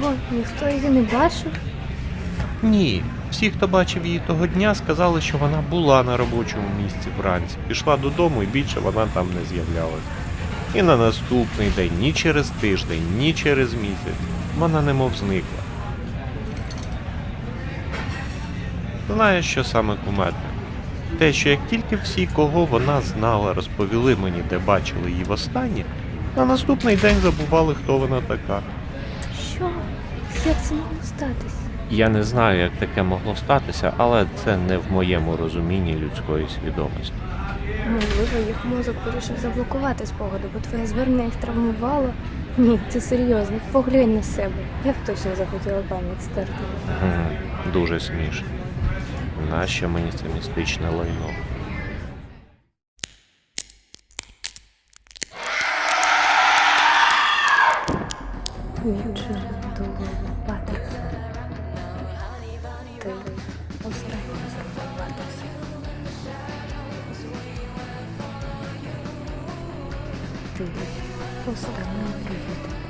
Що, ніхто її не бачив? Ні. Всі, хто бачив її того дня, сказали, що вона була на робочому місці вранці, пішла додому і більше вона там не з'являлась. І на наступний день, ні через тиждень, ні через місяць, вона немов зникла. Знаєш, що саме кумедне? Те, що як тільки всі, кого вона знала, розповіли мені, де бачили її востаннє, на наступний день забували, хто вона така. Що? Як це могло статись? Я не знаю, як таке могло статися, але це не в моєму розумінні людської свідомості. Можливо, їх мозок вирішив заблокувати спогади, бо твоє звернення їх травмувало. Ні, ти серйозно, поглянь на себе. Я б точно захотіла пам'ять стерти. Дуже смішно. Нащо мені це містичне лайно? Юджин Патерс. Ти останній Патерс. Ти останній привіт.